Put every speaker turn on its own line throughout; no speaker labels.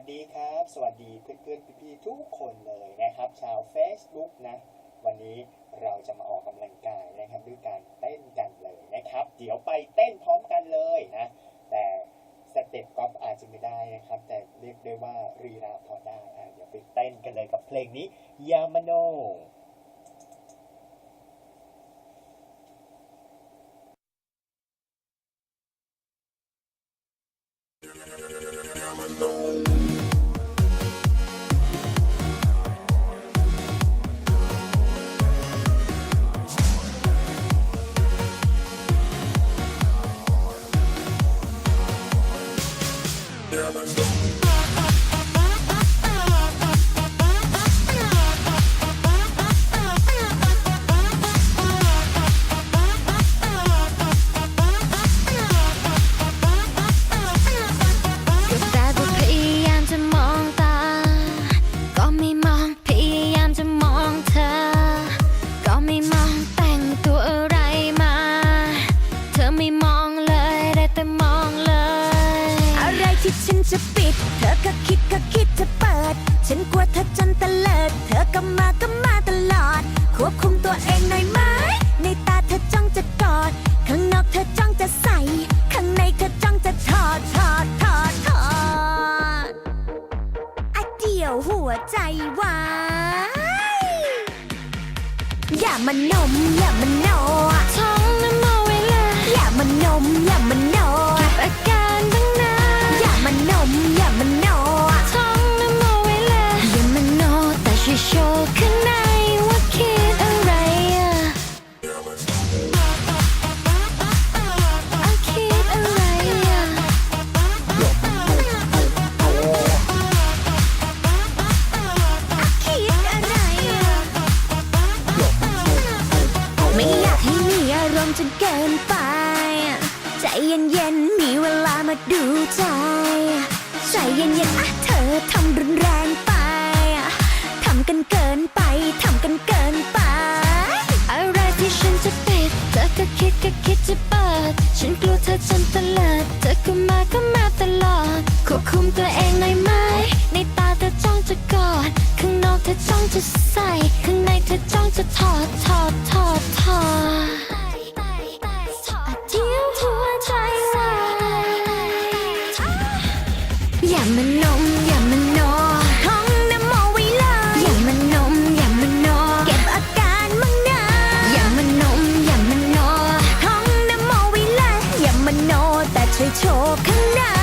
สดีครับ สวัสดีเพื่อนๆพี่ๆทุกคนเลยนะครับ ชาว Facebook นะ วันนี้เราจะมาออกกำลังกายนะครับด้วยการเต้นกันเลยนะครับ เดี๋ยวไปเต้นพร้อมกันเลยนะ แต่สเต็ปก๊อาจจะไม่ได้นะครับ แต่เรียกได้ว่ารีราพอได้อะเดี๋ยวไปเต้นกันเลยกับเพลงนี้ยามาโน
ก็ มั
นนม อย่ามันโนอะ
ท้องน้ำมอไว้เลย
อย่ามันนม อย่ามันโน
เย็
นๆ มีเวลามาดูใจ ใจเย็นๆ อะเธอทำรุนแรงไป ทำกันเกินไป ทำกันเกินไป
อะไรที่ฉันจะปิด เธอก็คิดก็คิดจะเปิด ฉันกลัวเธอจนตลิดเธอก็มาก็มาตลอด ควบคุมตัวเองหน่อยไหม ในตาเธอจ้องจะกอด ข้างนอกเธอจ้องจะใส่ ข้างในเธอจ้องจะถอดถอดถอดถอด
แต่ช่วย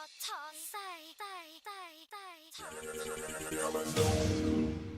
อด
ถองใส่ใส่ใส่ใส่ถอดถอด